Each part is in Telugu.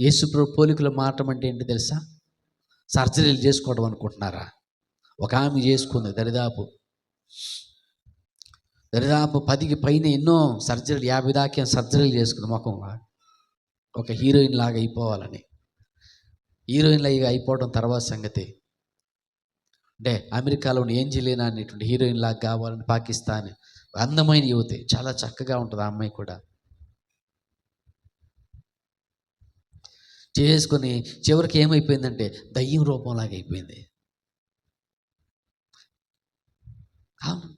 యేసు పోలికలు మారటం అంటే ఏంటి తెలుసా? సర్జరీలు చేసుకోవడం అనుకుంటున్నారా? ఒక ఆమె చేసుకుంది దరిదాపు. దరిదాపు పదికి పైన ఎన్నో సర్జరీలు యాభై దాకా సర్జరీలు చేసుకుంది ముఖం. ఒక హీరోయిన్ లాగా అయిపోవాలని. హీరోయిన్ లాగా అయిపోవడం తర్వాత సంగతి. అంటే అమెరికాలో ఏం చేయలేనా అనేటువంటి హీరోయిన్ లాగా కావాలని పాకిస్తాన్ అందమైన యువతి. చాలా చక్కగా ఉంటుంది ఆ అమ్మాయి కూడా. చేసుకొని చివరికి ఏమైపోయిందంటే దయ్యం రూపంలాగా అయిపోయింది. అవును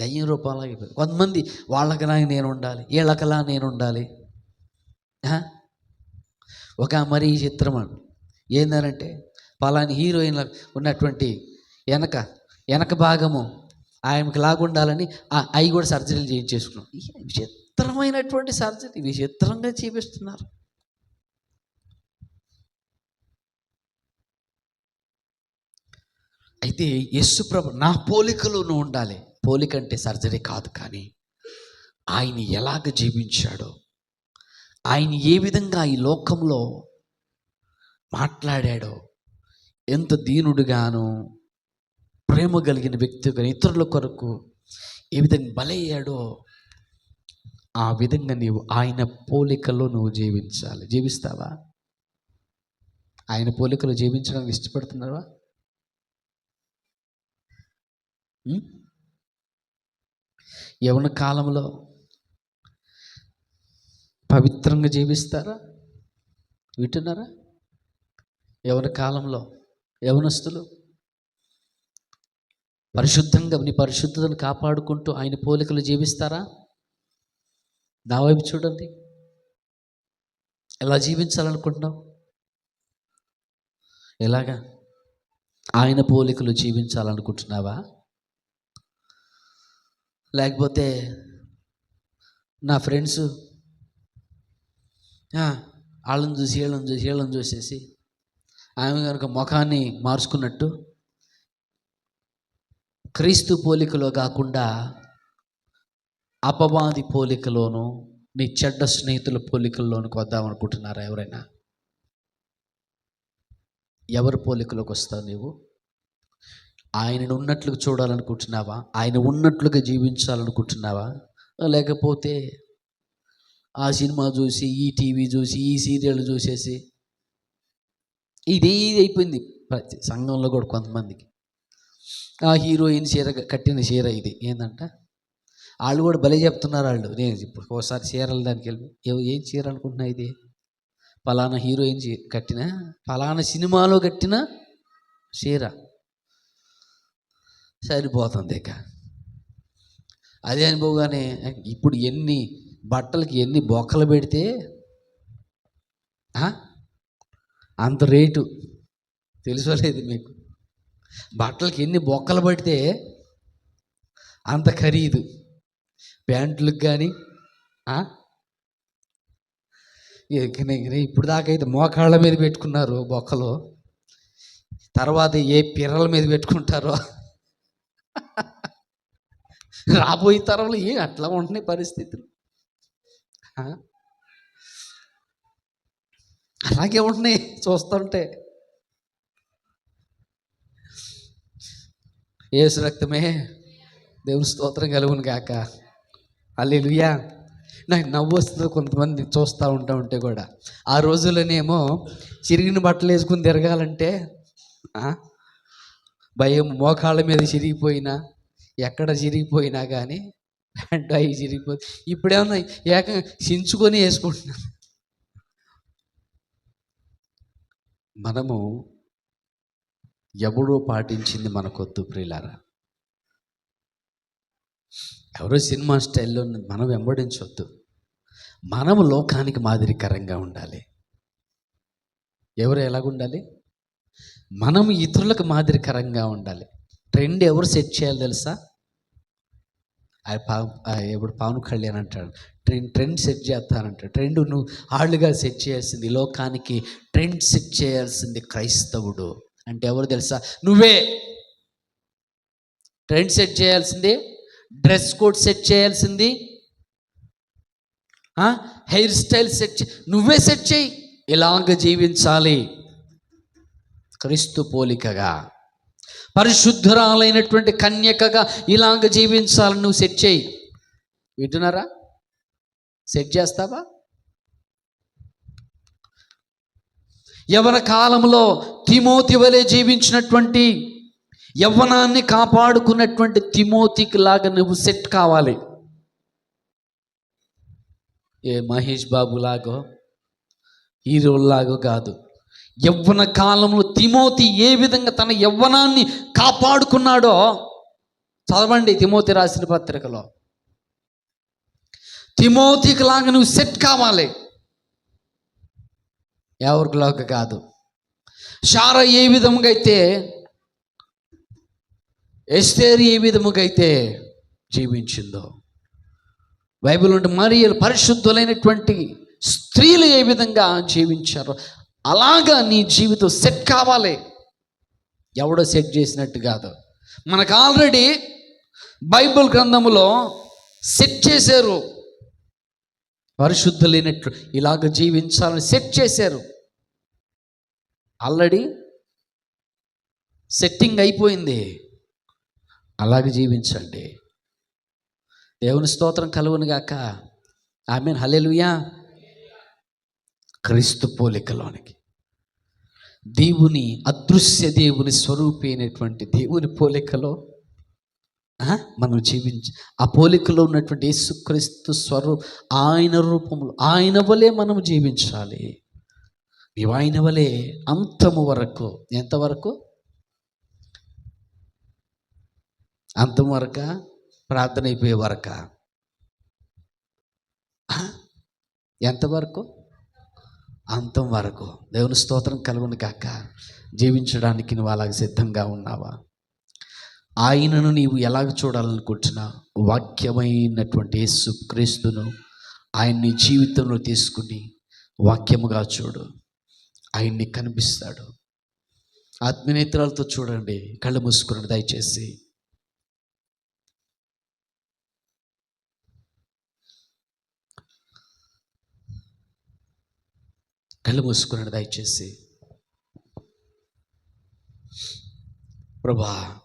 దయ్యం రూపంలాగా అయిపోయింది. కొంతమంది వాళ్ళకలా నేను ఉండాలి వీళ్ళకలా నేను ఉండాలి. ఒక మరీ చిత్రం అండి. ఏందనంటే పలాని హీరోయిన్ల ఉన్నటువంటి వెనక వెనక భాగము ఆయనకి లాగుండాలని ఆ- అవి కూడా సర్జరీలు చేయించేసుకున్నాం. విచిత్రమైనటువంటి సర్జరీ విచిత్రంగా చూపిస్తున్నారు. అయితే యస్సు ప్రభు నా పోలికలోనూ ఉండాలి. పోలిక అంటే సర్జరీ కాదు కానీ ఆయన ఎలాగ జీవించాడో ఆయన ఏ విధంగా ఈ లోకంలో మాట్లాడాడో ఎంత దీనుడుగాను ప్రేమ కలిగిన వ్యక్తిగా ఇతరుల కొరకు ఏ విధంగా బలయ్యాడో ఆ విధంగా నీవు ఆయన పోలికలో నువ్వు జీవించాలి. జీవిస్తావా? ఆయన పోలికలు జీవించడానికి ఇష్టపడుతున్నావా? యవన కాలంలో పవిత్రంగా జీవిస్తారా? వింటున్నారా? యవన కాలంలో యవనస్తులు పరిశుద్ధంగా నీ పరిశుద్ధతను కాపాడుకుంటూ ఆయన పోలికలు జీవిస్తారా? నా వైపు చూడండి. ఎలా జీవించాలనుకుంటున్నావు? ఎలాగా? ఆయన పోలికలు జీవించాలనుకుంటున్నావా? లేకపోతే నా ఫ్రెండ్స్ వాళ్ళని చూసి వీళ్ళని చూసి వీళ్ళని చూసేసి ఆమె కనుక ముఖాన్ని మార్చుకున్నట్టు క్రీస్తు పోలికలో కాకుండా అపవాది పోలికలోను నీ చెడ్డ స్నేహితుల పోలికల్లోనికి వద్దామనుకుంటున్నారా ఎవరైనా? ఎవరి పోలికలోకి వస్తావు నీవు? ఆయనను ఉన్నట్లుగా చూడాలనుకుంటున్నావా? ఆయన ఉన్నట్లుగా జీవించాలనుకుంటున్నావా? లేకపోతే ఆ సినిమా చూసి ఈ టీవీ చూసి ఈ సీరియల్ చూసేసి ఇది అయిపోయింది ప్రతి సంఘంలో కూడా కొంతమందికి. ఆ హీరోయిన్ చీర కట్టిన చీర ఇది. ఏంటంట వాళ్ళు కూడా భలే చెప్తున్నారు వాళ్ళు. నేను ఇప్పుడు ఒకసారి చీరలు దానికి వెళ్ళి ఏం చీర అనుకుంటున్నా ఇది? పలానా హీరోయిన్ చీ- కట్టిన? పలానా సినిమాలో కట్టిన చీర. సరిపోతుంది ఇక. అదే అనుభవగానే ఇప్పుడు ఎన్ని బట్టలకి ఎన్ని బొక్కలు పెడితే అంత రేటు. తెలుసలేదు మీకు? బట్టలకి ఎన్ని బొక్కలు పడితే అంత ఖరీదు. ప్యాంట్లకు కానీ ఇప్పుడు దాకా అయితే మోకాళ్ళ మీద పెట్టుకున్నారు బొక్కలు. తర్వాత ఏ పిర్రల మీద పెట్టుకుంటారో రాబోయే తరంలో ఏం అట్లా ఉంటున్నాయి పరిస్థితులు? అలాగే ఉంటున్నాయి చూస్తుంటే. ఏసు రక్తమే దేవుని స్తోత్రం కలుగును కాక అల్లెలుయా నాకు నవ్వు వస్తుంది కొంతమంది చూస్తూ ఉంటా ఉంటే కూడా. ఆ రోజుల్లోనేమో చిరిగిన బట్టలు వేసుకుని తిరగాలంటే భయం మోకాళ్ళ మీద చిరిగిపోయినా ఎక్కడ చిరిగిపోయినా కానీ ప్యాంటు అవి చిరిగిపోయి ఇప్పుడేమన్నా ఏకంగా చించుకొని వేసుకుంటున్నాను మనము ఎవడో పాటించింది మనకొద్దు ప్రియులారా. ఎవరో సినిమా స్టైల్లో మనం వెంబడించవద్దు మనము లోకానికి మాదిరికరంగా ఉండాలి. ఎవరు ఎలాగుండాలి? మనం ఇతరులకు మాదిరికరంగా ఉండాలి. ట్రెండ్ ఎవరు సెట్ చేయాలి తెలుసా? ఆయన పా ఎప్పుడు పవన్ కళ్యాణ్ అంటాడు. ట్రెండ్ ట్రెండ్ సెట్ చేస్తానంటాడు. ట్రెండ్ నువ్వు ఆళ్ళుగా సెట్ చేయాల్సింది లోకానికి ట్రెండ్ సెట్ చేయాల్సింది క్రైస్తవుడు. అంటే ఎవరు తెలుసా? నువ్వే. ట్రెండ్ సెట్ చేయాల్సింది డ్రెస్ కోడ్ సెట్ చేయాల్సింది హెయిర్ స్టైల్ సెట్ నువ్వే సెట్ చేయి. ఇలాగ జీవించాలి? క్రీస్తు పోలికగా. పరిశుద్ధురాలైనటువంటి కన్యకగా ఇలాగ జీవించాలని నువ్వు సెట్ చేయి. వింటున్నారా? సెట్ చేస్తావా? యవన కాలంలో తిమోతి వలె జీవించినటువంటి యవ్వనాన్ని కాపాడుకున్నటువంటి తిమోతికి లాగా నువ్వు సెట్ కావాలి. ఏ మహేష్ బాబు లాగో హీరోలాగో కాదు. యవ్వన కాలంలో తిమోతి ఏ విధంగా తన యవ్వనాన్ని కాపాడుకున్నాడో చదవండి తిమోతి రాసిన పత్రికలో. తిమోతికి లాగా నువ్వు సెట్ కావాలి. ఎవరికిలాగా కాదు. షార ఏ విధముగా అయితే ఎస్తేరు ఏ విధముగా అయితే జీవించిందో. బైబిల్ ఉంటే మరి పరిశుద్ధులైనటువంటి స్త్రీలు ఏ విధంగా జీవించారో అలాగా నీ జీవితం సెట్ కావాలి. ఎవడో సెట్ చేసినట్టు కాదు. మనకు ఆల్రెడీ బైబిల్ గ్రంథములో సెట్ చేశారు. పరిశుద్ధ లేనట్లు ఇలాగ జీవించాలని సెట్ చేశారు. ఆల్రెడీ సెట్టింగ్ అయిపోయింది. అలాగే జీవించండి. దేవుని స్తోత్రం కలుగును గాక మీన్ హలెలుయా క్రీస్తు పోలికలోనికి. దేవుని అదృశ్య దేవుని స్వరూపి అయినటువంటి దేవుని పోలికలో మనం జీవించ ఆ పోలికలో ఉన్నటువంటి యేసుక్రీస్తు స్వరూ ఆయన రూపంలో ఆయన వలె మనం జీవించాలి. నీవు ఆయన వలె అంతము వరకు ఎంతవరకు? అంతం వరక? ప్రార్థన అయిపోయే వరక? ఎంతవరకు? అంతం వరకు. దేవుని స్తోత్రం కలుగును కాక జీవించడానికి నువ్వు అలాగ సిద్ధంగా ఉన్నావా? ఆయనను నీవు ఎలాగ చూడాలనుకుంటున్నా? వాక్యమైనటువంటి యేసు క్రీస్తును ఆయన్ని జీవితంలో తీసుకుని వాక్యముగా చూడు. ఆయన్ని కనిపిస్తాడు. ఆత్మనేత్రాలతో చూడండి. కళ్ళు మూసుకుని దయచేసి. కళ్ళు మూసుకున్నాడు దయచేసి. ప్రభా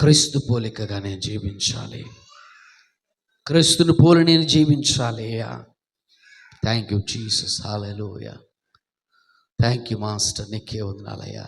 క్రీస్తు పోలికగా నేను జీవించాలి. క్రీస్తుని పోలి నేను జీవించాలి thank you Jesus hallelujah thank you master నీకే వందనాలయ్యా